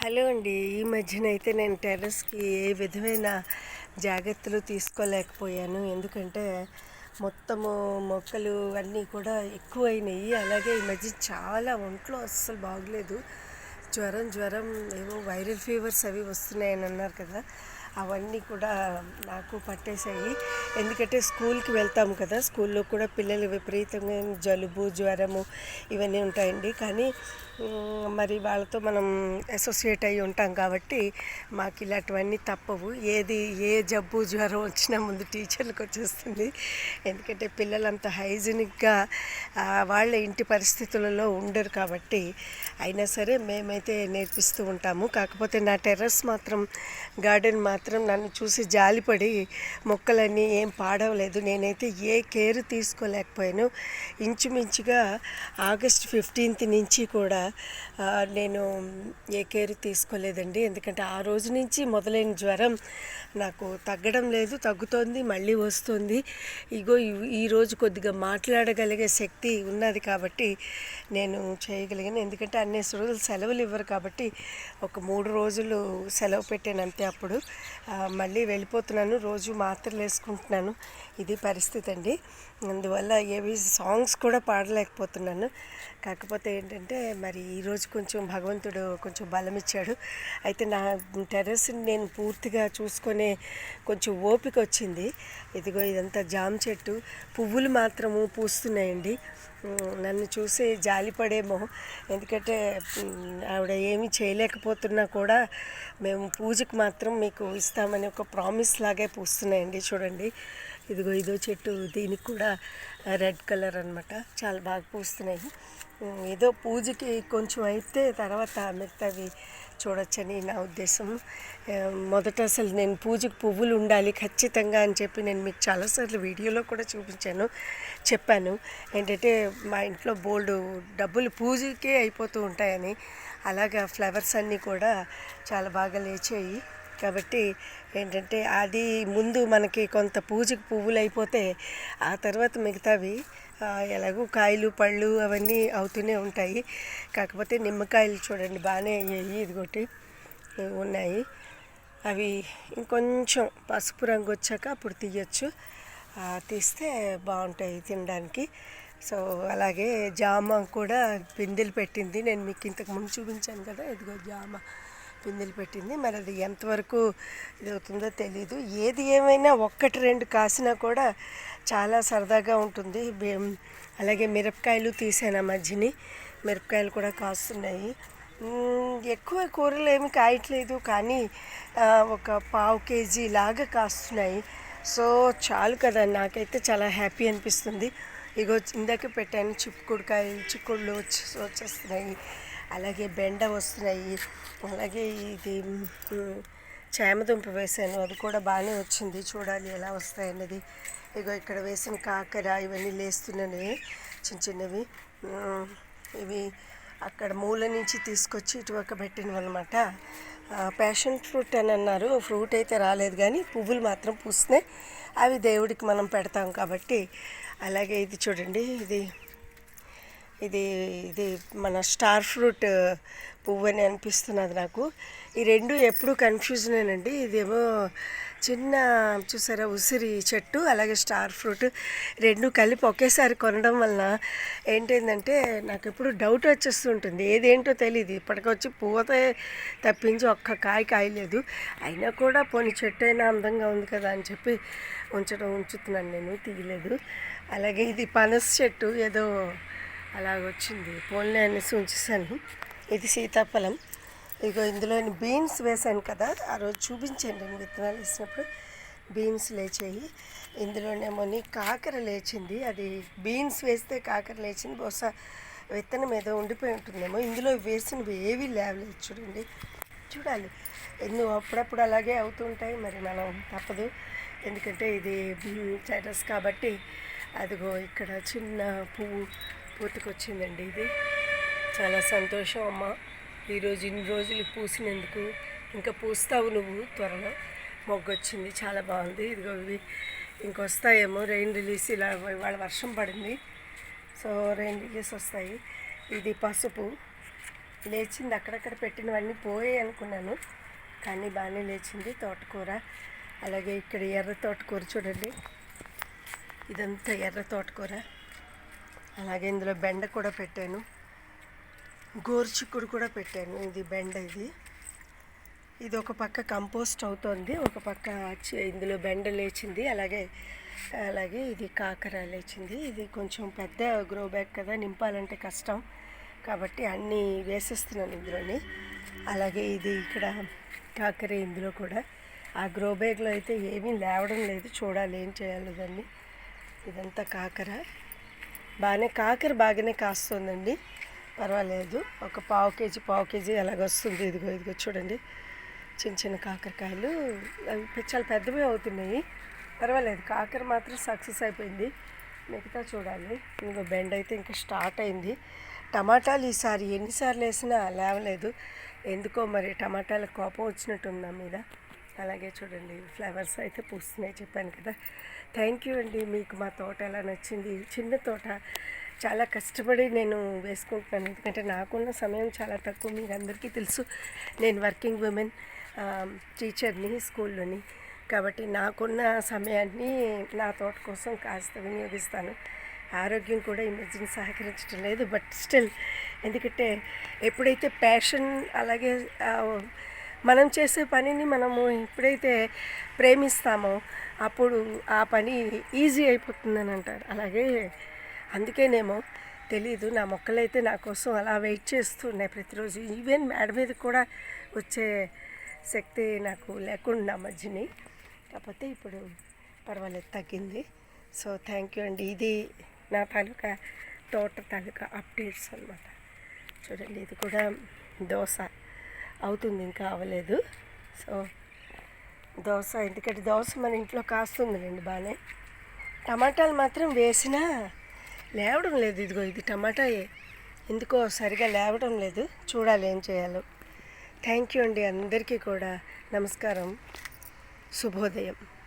Hello అండి. ఈ మధ్యన అయితే నేను టెర్రస్కి ఏ విధమైన జాగ్రత్తలు తీసుకోలేకపోయాను. ఎందుకంటే మొత్తము మొక్కలు అన్నీ కూడా ఎక్కువైనాయి. అలాగే ఈ మధ్య చాలా ఒంట్లో అస్సలు బాగలేదు. జ్వరం జ్వరం ఏమో వైరల్ ఫీవర్స్ అవి వస్తున్నాయని అన్నారు కదా. అవన్నీ కూడా నాకు పట్టేశాయి. ఎందుకంటే స్కూల్కి వెళ్తాము కదా స్కూల్లో కూడా పిల్లలు విపరీతంగా జలుబు జ్వరము ఇవన్నీ ఉంటాయండి. కానీ మరి వాళ్ళతో మనం అసోసియేట్ అయి ఉంటాం కాబట్టి మాకు ఇలాంటివన్నీ తప్పవు. ఏది ఏ జబ్బు జ్వరం వచ్చినా ముందు టీచర్లకు వచ్చేస్తుంది. ఎందుకంటే పిల్లలంతా హైజీనిక్గా వాళ్ళ ఇంటి పరిస్థితులలో ఉండరు కాబట్టి అయినా సరే మేమైతే నేర్పిస్తూ ఉంటాము. కాకపోతే నా టెర్రస్ మాత్రం గార్డెన్ మాత్రం మాత్రం నన్ను చూసి జాలిపడి మొక్కలన్నీ ఏం పాడవలేదు. నేనైతే ఏ కేర్ తీసుకోలేకపోయాను. ఇంచుమించుగా ఆగస్ట్ ఫిఫ్టీన్త్ నుంచి కూడా నేను ఏ కేర్ తీసుకోలేదండి. ఎందుకంటే ఆ రోజు నుంచి మొదలైన జ్వరం నాకు తగ్గడం లేదు తగ్గుతోంది మళ్ళీ వస్తుంది. ఇగో ఈ- ఈరోజు కొద్దిగా మాట్లాడగలిగే శక్తి ఉన్నది కాబట్టి నేను చేయగలిగాను. ఎందుకంటే అన్ని రోజులు సెలవులు ఇవ్వరు కాబట్టి ఒక మూడు రోజులు సెలవు పెట్టాను అంతే అప్పుడు. మళ్ళీ వెళ్ళిపోతున్నాను. రోజు మాత్రలు వేసుకుంటున్నాను ఇది పరిస్థితి అండి. అందువల్ల ఏవి సాంగ్స్ కూడా పాడలేకపోతున్నాను. కాకపోతే ఏంటంటే మరి ఈరోజు కొంచెం భగవంతుడు కొంచెం బలం ఇచ్చాడు అయితే నా టెర్రస్ని నేను పూర్తిగా చూసుకునే కొంచెం ఓపిక వచ్చింది. ఇదిగో ఇదంతా జామ చెట్టు. పువ్వులు మాత్రము పూస్తున్నాయండి. నన్ను చూసి జాలిపడేమో ఎందుకంటే ఆవిడ ఏమి చేయలేకపోతున్నా కూడా మేము పూజకు మాత్రం మీకు ఇస్తామని ఒక ప్రామిస్ లాగే పూస్తున్నాయండి. చూడండి. ఇదిగో ఇదో చెట్టు దీనికి కూడా రెడ్ కలర్ అన్నమాట. చాలా బాగా పూస్తున్నాయి. ఏదో పూజకి కొంచెం అయితే తర్వాత మిగతావి చూడొచ్చని నా ఉద్దేశం. మొదట అసలు నేను పూజకు పువ్వులు ఉండాలి ఖచ్చితంగా అని చెప్పి నేను మీకు చాలాసార్లు వీడియోలో కూడా చూపించాను చెప్పాను. ఏంటంటే మా ఇంట్లో బోల్డ్ డబ్బులు పూజకే అయిపోతూ ఉంటాయని అలాగా ఫ్లవర్స్ అన్నీ కూడా చాలా బాగా లేచాయి. కాబట్టి ఏంటంటే అది ముందు మనకి కొంత పూజకు పువ్వులు అయిపోతే ఆ తర్వాత మిగతావి ఎలాగో కాయలు పళ్ళు అవన్నీ అవుతూనే ఉంటాయి. కాకపోతే నిమ్మకాయలు చూడండి బాగానే అయ్యాయి. ఇదిగోటి ఉన్నాయి. అవి ఇంకొంచెం పసుపు రంగు వచ్చాక అప్పుడు తీయచ్చు. తీస్తే బాగుంటాయి తినడానికి. సో అలాగే జామ కూడా పిందెలు పెట్టింది. నేను మీకు ఇంతకు ముందు చూపించాను కదా ఇదిగో జామ. పిందెలు పెట్టింది. మరి అది ఎంతవరకు ఇది అవుతుందో తెలీదు. ఏది ఏమైనా ఒక్కటి రెండు కాసినా కూడా చాలా సరదాగా ఉంటుంది. అలాగే మిరపకాయలు తీసాను ఆ మధ్యని. మిరపకాయలు కూడా కాస్తున్నాయి. ఎక్కువ కూరలు ఏమి కాయట్లేదు కానీ ఒక పావు కేజీ లాగా కాస్తున్నాయి. సో చాలు కదా నాకైతే చాలా హ్యాపీ అనిపిస్తుంది. ఇగో ఇందాక పెట్టాను చిక్కుడుకాయలు చిక్కుళ్ళు వచ్చి వచ్చేస్తున్నాయి. అలాగే బెండ వస్తున్నాయి. అలాగే ఇది చేమదుంప వేసాను అది కూడా బాగానే వచ్చింది. చూడాలి ఎలా వస్తాయి అన్నది. ఇగో ఇక్కడ వేసిన కాకర ఇవన్నీ లేస్తున్నాయి చిన్న చిన్నవి. ఇవి అక్కడ మూల నుంచి తీసుకొచ్చి ఇటువక్క పెట్టినవన్నమాట. ప్యాషన్ ఫ్రూట్ అని అన్నారు. ఫ్రూట్ అయితే రాలేదు కానీ పువ్వులు మాత్రం పూస్తున్నాయి. అవి దేవుడికి మనం పెడతాం కాబట్టి. అలాగే ఇది చూడండి. ఇది ఇది ఇది మన స్టార్ ఫ్రూట్ పువ్వు అని అనిపిస్తున్నది నాకు. ఈ రెండు ఎప్పుడు కన్ఫ్యూజనేనండి ఇదేమో చిన్న చూసారా ఉసిరి చెట్టు అలాగే స్టార్ ఫ్రూట్ రెండు కలిపి ఒకేసారి కొనడం వలన ఏంటంటే నాకు ఎప్పుడు డౌట్ వచ్చేస్తుంటుంది ఏదేంటో తెలియదు ఇప్పటికొచ్చి పూతే తప్పించి ఒక్క కాయ కాయలేదు. అయినా కూడా పోనీ చెట్టు అయినా అందంగా ఉంది కదా అని చెప్పి ఉంచడం ఉంచుతున్నాను నేను తీయలేదు. అలాగే ఇది పనస చెట్టు ఏదో అలాగొచ్చింది. పోన్లే అనేసి ఉంచేసాను. ఇది సీతాఫలం. ఇక ఇందులో బీన్స్ వేసాను కదా ఆ రోజు చూపించాను నేను విత్తనాలు వేసినప్పుడు. బీన్స్ లేచాయి. ఇందులోనేమోని కాకర లేచింది. అది బీన్స్ వేస్తే కాకర లేచింది. బహుశా విత్తనం ఏదో ఉండిపోయి ఉంటుందేమో. ఇందులో వేసినవి ఏవి లేవలేదు చూడండి. చూడాలి. ఎన్నో అప్పుడప్పుడు అలాగే అవుతుంటాయి మరి మనం తప్పదు. ఎందుకంటే ఇది టెరస్ కాబట్టి అదిగో ఇక్కడ చిన్న పువ్వు పూతకొచ్చిందండి ఇది. చాలా సంతోషం అమ్మ. ఈరోజు ఇన్ని రోజులు పూసినందుకు. ఇంకా పూస్తావు నువ్వు త్వరలో. మొగ్గొచ్చింది చాలా బాగుంది. ఇదిగో ఇవి ఇంకొస్తాయేమో రెయిన్ రిలీజ్ ఇలా ఇవాళ వర్షం పడింది. సో రెయిన్ రిలీజ్ వస్తాయి. ఇది పసుపు. లేచింది అక్కడక్కడ పెట్టినవన్నీ పోయే అనుకున్నాను. కానీ బాగానే లేచింది తోటకూర. అలాగే ఇక్కడ ఎర్ర తోటకూర చూడండి. ఇదంతా ఎర్ర తోటకూర. అలాగే ఇందులో బెండ కూడా పెట్టాను. గోరుచిక్కుడు కూడా పెట్టాను. ఇది బెండ ఇది. ఇది ఒక పక్క కంపోస్ట్ అవుతోంది. ఒక పక్క ఇందులో బెండ లేచింది. అలాగే అలాగే ఇది కాకర లేచింది. ఇది కొంచెం పెద్ద గ్రో బ్యాగ్ కదా నింపాలంటే కష్టం. కాబట్టి అన్నీ వేసేస్తున్నాను ఇందులోని. అలాగే ఇది ఇక్కడ కాకర ఇందులో కూడా. ఆ గ్రో బ్యాగ్లో అయితే ఏమీ లేవడం లేదు. చూడాలి ఏం చేయాలి దాన్ని. ఇదంతా కాకర. బాగానే కాకర బాగానే కాస్తుందండి. పర్వాలేదు. ఒక పావు కేజీ పావు కేజీ ఎలాగొస్తుంది? ఇదిగో ఇదిగో చూడండి. చిన్న చిన్న కాకరకాయలు. అవి చాలా పెద్దవి అవుతున్నాయి. పర్వాలేదు. కాకర మాత్రం సక్సెస్ అయిపోయింది. మిగతా చూడాలి. ఇంకో బెండ్ అయితే ఇంకా స్టార్ట్ అయింది. టమాటాలు ఈసారి ఎన్నిసార్లు వేసినా లేవలేదు. ఎందుకో మరి టమాటాల కోపం వచ్చినట్టుంది నా మీద. అలాగే చూడండి ఫ్లవర్స్ అయితే పూస్తున్నాయి చెప్పాను కదా. థ్యాంక్ యూ అండి మీకు మా తోట ఎలా నచ్చింది? చిన్న తోట చాలా కష్టపడి నేను వేసుకుంటున్నాను. ఎందుకంటే నాకున్న సమయం చాలా తక్కువ మీకు అందరికీ తెలుసు. నేను వర్కింగ్ ఉమెన్ టీచర్ని స్కూల్లోని. కాబట్టి నాకున్న సమయాన్ని నా తోట కోసం కాస్త వినియోగిస్తాను. ఆరోగ్యం కూడా ఈ మధ్యన సహకరించడం లేదు బట్ స్టిల్ ఎందుకంటే ఎప్పుడైతే ప్యాషన్ అలాగే మనం చేసే పనిని మనము ఎప్పుడైతే ప్రేమిస్తామో అప్పుడు ఆ పని ఈజీ అయిపోతుందని అంటారు. అలాగే అందుకేనేమో తెలీదు నా మొక్కలైతే నా కోసం అలా వెయిట్ చేస్తున్నాయి ప్రతిరోజు. ఈవెన్ మేడ మీద కూడా వచ్చే శక్తి నాకు లేకుండా మధ్యని. కాకపోతే ఇప్పుడు పర్వాలేదు తగ్గింది. సో థ్యాంక్ యూ అండి. ఇది నా తాలూకా తోట తాలూకా అప్డేట్స్ అనమాట చూడండి ఇది కూడా దోశ. అవుతుంది ఇంకా అవ్వలేదు. సో దోశ ఎందుకంటే దోశ మన ఇంట్లో కాస్తుందిలేండి బాగానే. టమాటాలు మాత్రం వేసినా లేవడం లేదు ఇదిగో ఇది టమాటాయే ఎందుకో సరిగా లేవడం లేదు. చూడాలి ఏం చేయాలో. థ్యాంక్ యూ అండి అందరికీ కూడా. నమస్కారం. శుభోదయం.